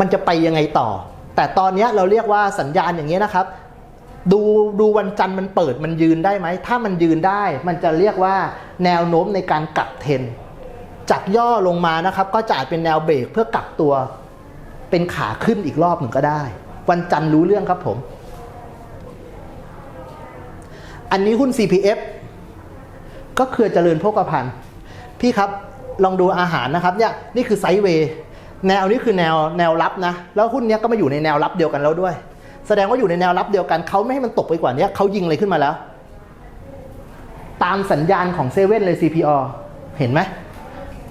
มันจะไปยังไงต่อ แต่ตอนนี้เราเรียกว่าสัญญาณอย่างนี้ยนะครับ ดูดูวันจันทร์มันเปิดมันยืนได้ไหม ถ้ามันยืนได้ มันจะเรียกว่าแนวโน้มในการกลับเทนจากย่อลงมานะครับ ก็จะอาจเป็นแนวเบรกเพื่อกลับตัว เป็นขาขึ้นอีกรอบหนึ่งก็ได้ วันจันทร์รู้เรื่องครับผม อันนี้หุ้น CPF ก็คือเจริญโภคภัณฑ์พี่ครับลองดูอาหารนะครับเนี่ยนี่คือไซด์เวย์ แนวนี้คือแนวแนวรับนะ แล้วหุ้นนี้ก็มาอยู่ในแนวรับเดียวกันแล้วด้วย แสดงว่าอยู่ในแนวรับเดียวกันเขาไม่ให้มันตกไปกว่านี้เขายิงอะไรขึ้นมาแล้ว ตามสัญญาณของเซเว่นเลย CPO เห็นไหม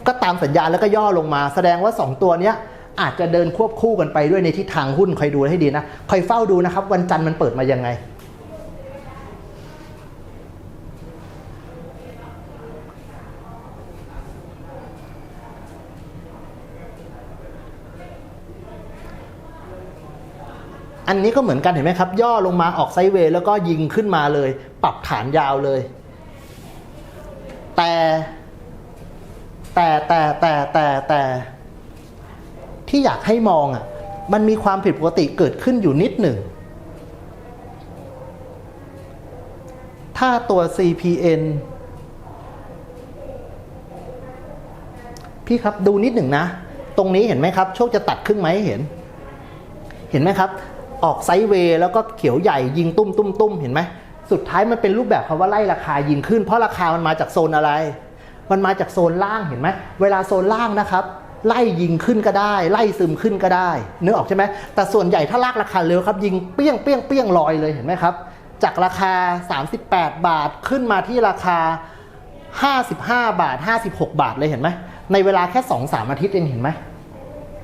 ก็ตามสัญญาณแล้วก็ย่อลงมา แสดงว่า 2 ตัวเนี้ยอาจจะเดินควบคู่กันไปด้วยในทิศทางหุ้นคอยดูให้ดีนะคอยเฝ้าดูนะครับ วันจันทร์มันเปิดมายังไง อันนี้ก็เหมือนกันเห็นไหมครับ ย่อลงมาออกไซด์เวย์แล้วก็ยิงขึ้นมาเลย ปรับฐานยาวเลย แต่แต่แต่แต่แต่แต่ที่อยากให้มองอะมันมีความผิดปกติเกิดขึ้นอยู่นิดหนึ่ง ถ้าตัว CPN พี่ครับดูนิดหนึ่งนะ ตรงนี้เห็นไหมครับ โชคจะตัดครึ่งไหมเห็น เห็นไหมครับ ออกไซด์เวย์แล้วก็เขียวใหญ่ยิงตุ้มตุ้มตุ้มเห็นไหมสุดท้ายมันเป็นรูปแบบคำว่าไล่ราคายิงขึ้น เพราะราคามันมาจากโซนอะไร มันมาจากโซนล่างเห็นไหมเวลาโซนล่างนะครับไล่ยิงขึ้นก็ได้ ไล่ซึมขึ้นก็ได้นึกออกใช่ไหมแต่ส่วนใหญ่ถ้าลากราคาเร็วครับยิงเปี้ยงเปี้ยงเปี้ยงลอยเลยเห็นไหมครับจากราคา 38 บาทขึ้นมาที่ราคา 55 บาท 56 บาทเลยเห็นไหมในเวลาแค่ 2-3 อาทิตย์เองเห็นไหม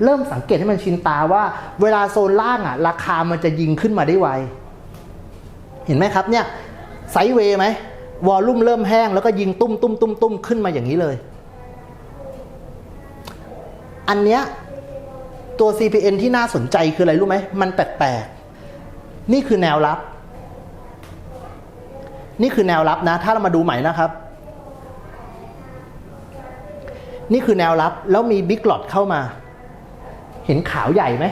เริ่มสังเกตให้มันชินตาว่า เวลาโซนล่างอะ ราคามันจะยิงขึ้นมาได้ไว เห็นไหมครับเนี่ยไซด์เวย์ไหมวอลลุ่มเริ่มแห้งแล้วก็ยิงตุ้มตุ้มตุ้มตุ้มขึ้นมาอย่างนี้เลย อันเนี้ยตัว CPN ที่น่าสนใจคืออะไรรู้ไหม มันแปลกๆ นี่คือแนวรับ นี่คือแนวรับนะ ถ้าเรามาดูใหม่นะครับ นี่คือแนวรับแล้วมีบิ๊กหลอดเข้ามา เห็นขาวใหญ่ไหม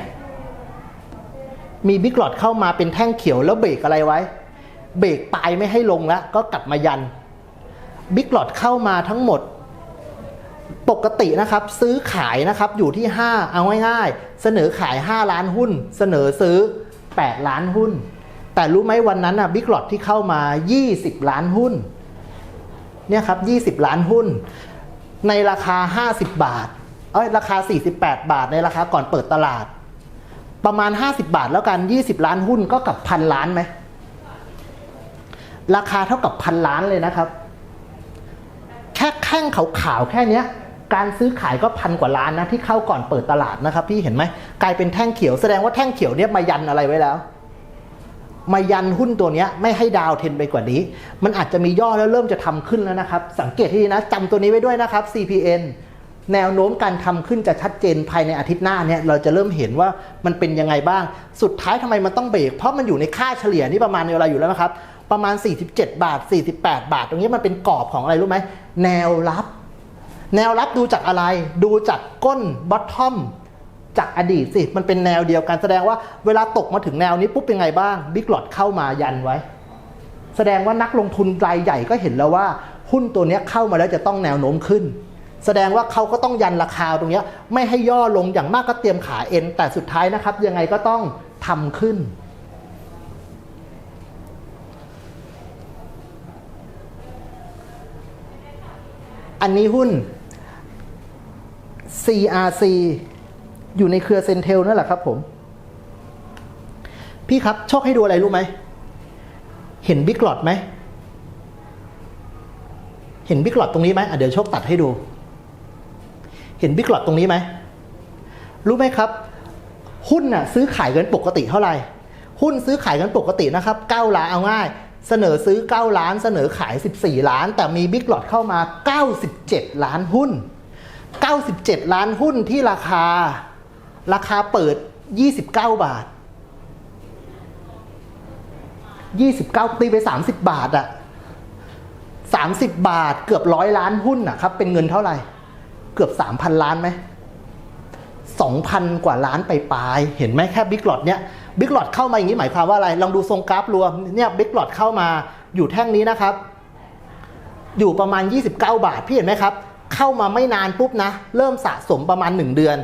มีบิ๊กหลอดเข้ามาเป็นแท่งเขียวแล้วเบรกอะไรไว้ เบรกปลายไม่ให้ลงแล้วก็กลับมายัน บิ๊กหลอดเข้ามาทั้งหมด ปกตินะครับซื้อขายนะครับอยู่ที่ 5 เอาง่ายๆ เสนอขาย 5 ล้านหุ้น เสนอซื้อ 8 ล้านหุ้น แต่รู้ไหมวันนั้นนะบิ๊กหลอดที่เข้ามา 20 ล้านหุ้นเนี่ยครับ 20 ล้านหุ้น ในราคา 50 บาท อ้ยราคา 48 บาทในราคาก่อนเปิดตลาด ประมาณ 50 บาทแล้วกัน 20 ล้านหุ้นก็กับพันล้านไหมราคาเท่ากับพันล้านเลยนะครับ แค่แข้งขาวๆแค่เนี้ยการซื้อขายก็พันกว่าล้านนะที่เข้าก่อนเปิดตลาดนะครับ พี่เห็นไหมกลายเป็นแท่งเขียวแสดงว่าแท่งเขียวเนี้ยมายันอะไรไว้แล้ว มายันหุ้นตัวเนี้ยไม่ให้ดาวเทนไปกว่านี้ มันอาจจะมีย่อแล้วเริ่มจะทำขึ้นแล้วนะครับ สังเกตให้ดีนะจำตัวนี้ไว้ด้วยนะครับ CPN แนวโน้มการทำขึ้นจะชัดเจนภายในอาทิตย์หน้าเนี่ยเราจะเริ่มเห็นว่ามันเป็นยังไงบ้าง สุดท้ายทำไมมันต้องเบรก เพราะมันอยู่ในค่าเฉลี่ยนี่ประมาณเวลาอยู่แล้วนะครับ ประมาณ 47 บาท 48 บาท ตรงนี้มันเป็นกรอบของอะไรรู้ไหมแนวรับ แนวรับดูจากอะไร ดูจากก้นบอททอมจากอดีตสิ มันเป็นแนวเดียวกันแสดงว่าเวลาตกมาถึงแนวนี้ปุ๊บเป็นไงบ้างบิ๊กหลอดเข้ามายันไว้ แสดงว่านักลงทุนรายใหญ่ก็เห็นแล้วว่าหุ้นตัวนี้เข้ามาแล้วจะต้องแนวโน้มขึ้น แสดงว่าเขาก็ต้องยันราคาตรงนี้ไม่ให้ย่อลงอย่างมากก็เตรียมขาเอ็นแต่สุดท้ายนะครับ ยังไงก็ต้องทำขึ้น อันนี้หุ้น CRC อยู่ในเครือเซนเทลนั่นแหละครับผม พี่ครับโชคให้ดูอะไรรู้ไหม เห็นบิ๊กหลอดไหม เห็นบิ๊กหลอดตรงนี้ไหมเดี๋ยวโชคตัดให้ดู เห็นบิ๊กหลอดตรงนี้ไหม รู้ไหมครับ หุ้นน่ะซื้อขายกันปกติเท่าไหร่ หุ้นซื้อขายกันปกตินะครับ9ล้านเอาง่าย เสนอซื้อ 9 ล้าน เสนอขาย 14 ล้าน แต่มีบิ๊กหลอดเข้ามา 97 ล้านหุ้น 97 ล้านหุ้นที่ราคา ราคาเปิด 29 บาท 29 ตีไป 30 บาทอะ30 บาทเกือบร้อยล้านหุ้นอะครับเป็นเงินเท่าไหร่ เกือบ 3,000 ล้านไหม2,000 กว่าล้านไปปลาย เห็นไหมแค่บิ๊กหลอดเนี้ยบิ๊กหลอดเข้ามาอย่างนี้หมายความว่าอะไร ลองดูทรงกราฟรวมเนี่ยบิ๊กหลอดเข้ามาอยู่แท่งนี้นะครับ อยู่ประมาณ 29 บาท พี่เห็นไหมครับ เข้ามาไม่นานปุ๊บนะ เริ่มสะสมประมาณ 1 เดือน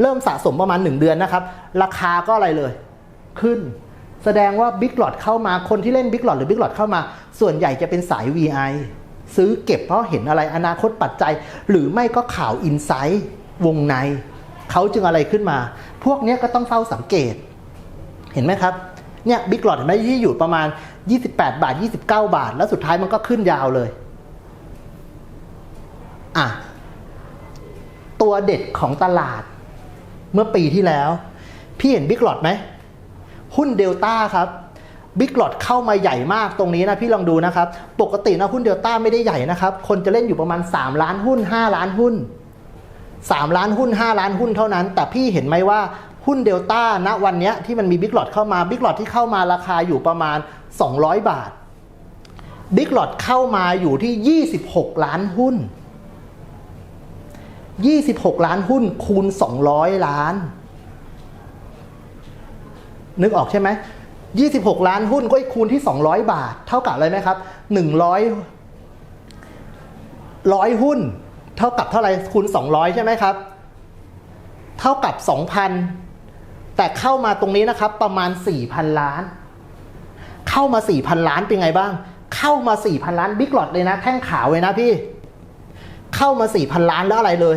เริ่มสะสมประมาณ 1 เดือนนะครับ ราคาก็อะไรเลย ขึ้น แสดงว่าบิ๊กหลอดเข้ามาคนที่เล่นบิ๊กหลอดหรือบิ๊กหลอดเข้ามา ส่วนใหญ่จะเป็นสาย VI ซื้อเก็บเพราะเห็นอะไรอนาคตปัจจัย หรือไม่ก็ข่าวอินไซต์วงใน เขาจึงอะไรขึ้นมา พวกนี้ก็ต้องเฝ้าสังเกต เห็นไหมครับเนี่ยบิ๊กหลอดเห็นไหมที่อยู่ประมาณ 28 บาท 29 บาท แล้วสุดท้ายมันก็ขึ้นยาวเลยอะตัวเด็ดของตลาด เมื่อปีที่แล้ว พี่เห็นบิ๊กหลอดไหม หุ้นเดลต้าครับ บิ๊กหลอดเข้ามาใหญ่มากตรงนี้นะพี่ลองดูนะครับ ปกตินะหุ้นเดลต้าไม่ได้ใหญ่นะครับ คนจะเล่นอยู่ประมาณ 3 ล้านหุ้น 5 ล้านหุ้น 3 ล้านหุ้น 5 ล้านหุ้นเท่านั้น แต่พี่เห็นไหมว่าหุ้นเดลต้าณวันนี้ที่มันมีบิ๊กหลอดเข้ามาบิ๊กหลอดที่เข้ามาราคาอยู่ประมาณ 200 บาทบิ๊กหลอดเข้ามาอยู่ที่ 26 ล้านหุ้น 26 ล้านหุ้นคูณ 200 ล้าน นึกออกใช่ไหม 26 ล้านหุ้นก็คูณที่ 200 บาท เท่ากับอะไรไหมครับ 100ร้อยหุ้น เท่ากับเท่าไหร่คูณ 200 ใช่ไหมครับ เท่ากับ 2,000 แต่เข้ามาตรงนี้นะครับประมาณ 4,000 ล้าน เข้ามา 4,000 ล้านเป็นไงบ้าง เข้ามา 4,000 ล้านบิ๊กหลอดเลยนะ แท่งขาวเลยนะพี่ เข้ามา 4,000 ล้านแล้วอะไรเลย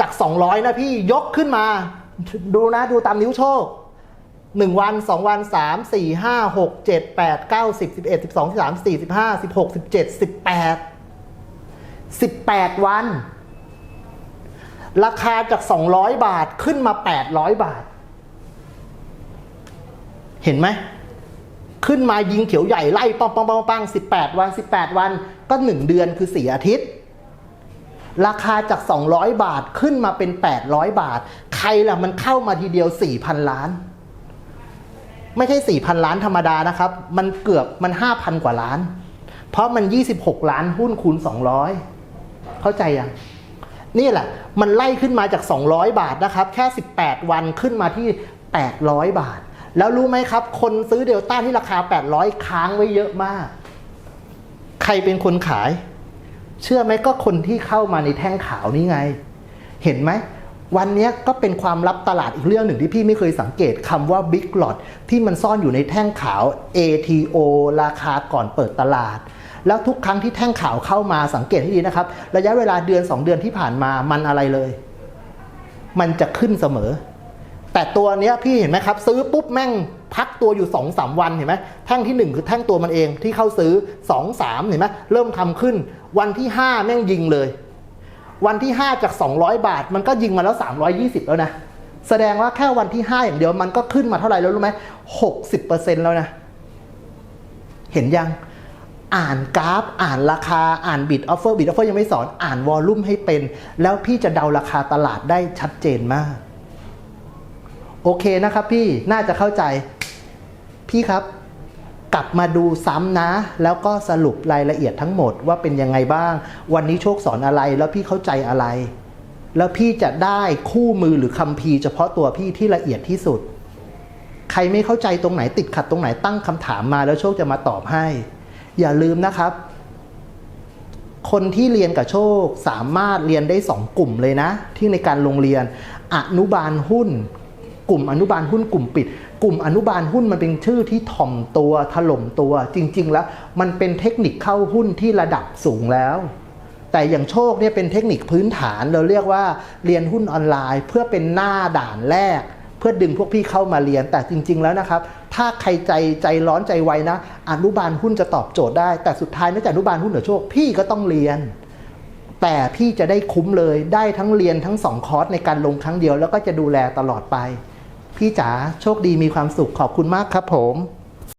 จาก 200 นะพี่ยกขึ้นมา ดูนะดูตามนิ้วโชค 1 วัน 2 วัน 3 4 5 6 7 8 9 10 11 12 13 14 15 16 17 18 18 วัน ราคาจาก 200 บาทขึ้นมา 800 บาท เห็นไหม ขึ้นมายิงเขียวใหญ่ไล่ปังปังปังปัง18 วัน 18 วันก็ 1 เดือนคือ 4 อาทิตย์ราคาจาก 200 บาทขึ้นมาเป็น 800 บาท ใครล่ะมันเข้ามาทีเดียว 4,000 ล้าน ไม่ใช่4,000ล้านธรรมดานะครับ มันเกือบมัน5,000กว่าล้าน เพราะมัน26ล้านหุ้นคูณ200เข้าใจยังนี่แหละ มันไล่ขึ้นมาจาก 200 บาทนะครับ แค่ 18 วันขึ้นมาที่ 800 บาท แล้วรู้ไหมครับ คนซื้อเดลต้าที่ราคา 800 ค้างไว้เยอะมาก ใครเป็นคนขาย เชื่อไหมก็คนที่เข้ามาในแท่งขาวนี่ไง เห็นไหม วันนี้ก็เป็นความลับตลาดอีกเรื่องหนึ่งที่พี่ไม่เคยสังเกตคำว่า Big Lot ที่มันซ่อนอยู่ในแท่งขาว ATO ราคาก่อนเปิดตลาด แล้วทุกครั้งที่แท่งขาวเข้ามาสังเกตให้ดีนะครับ ระยะเวลาเดือน 2 เดือนที่ผ่านมามันอะไรเลย มันจะขึ้นเสมอ แต่ตัวเนี้ยพี่เห็นไหมครับ ซื้อปุ๊บแม่งพักตัวอยู่2อสวันเห็นไหมแท่งที่ 1 คือแท่งตัวมันเองที่เข้าซื้อ 2 3เห็นไหมเริ่มทำขึ้น วันที่ 5 แม่งยิงเลย วันที่ 5 จาก 200 บาท มันก็ยิงมาแล้ว 320 แล้วนะ แสดงว่าแค่วันที่ 5 อย่างเดียวมันก็ขึ้นมาเท่าไหร่แล้วรู้ไหม60%แล้วนะ เห็นยัง อ่านกราฟ อ่านราคา อ่านบิดออฟเฟอร์บิดออฟเฟอร์ยังไม่สอน อ่านวอลลุ่มให้เป็น แล้วพี่จะเดาราคาตลาดได้ชัดเจนมาก โอเคนะครับพี่ น่าจะเข้าใจ พี่ครับ กลับมาดูซ้ำนะ แล้วก็สรุปรายละเอียดทั้งหมดว่าเป็นยังไงบ้าง วันนี้โชคสอนอะไรแล้วพี่เข้าใจอะไร แล้วพี่จะได้คู่มือหรือคัมภีร์เฉพาะตัวพี่ที่ละเอียดที่สุด ใครไม่เข้าใจตรงไหนติดขัดตรงไหนตั้งคำถามมาแล้วโชคจะมาตอบให้ อย่าลืมนะครับ คนที่เรียนกับโชคสามารถเรียนได้สองกลุ่มเลยนะ ที่ในการลงเรียนอนุบาลหุ้น กลุ่มอนุบาลหุ้นกลุ่มปิด กลุ่มอนุบาลหุ้นมันเป็นชื่อที่ถ่อมตัวถล่มตัว จริง ๆ แล้ว มันเป็นเทคนิคเข้าหุ้นที่ระดับสูงแล้ว แต่อย่างโชคเนี่ยเป็นเทคนิคพื้นฐานเราเรียกว่าเรียนหุ้นออนไลน์ เพื่อเป็นหน้าด่านแรก เพื่อดึงพวกพี่เข้ามาเรียนแต่จริง ๆ แล้วนะครับ ถ้าใครใจใจร้อนใจไวนะอนุบาลหุ้นจะตอบโจทย์ได้ แต่สุดท้ายนอกจากอนุบาลหุ้นเหนือโชคพี่ก็ต้องเรียนแต่พี่จะได้คุ้มเลยได้ทั้งเรียนทั้งสองคอร์สในการลงครั้งเดียวแล้วก็จะดูแลตลอดไป พี่จ๋าโชคดีมีความสุขขอบคุณมากครับผม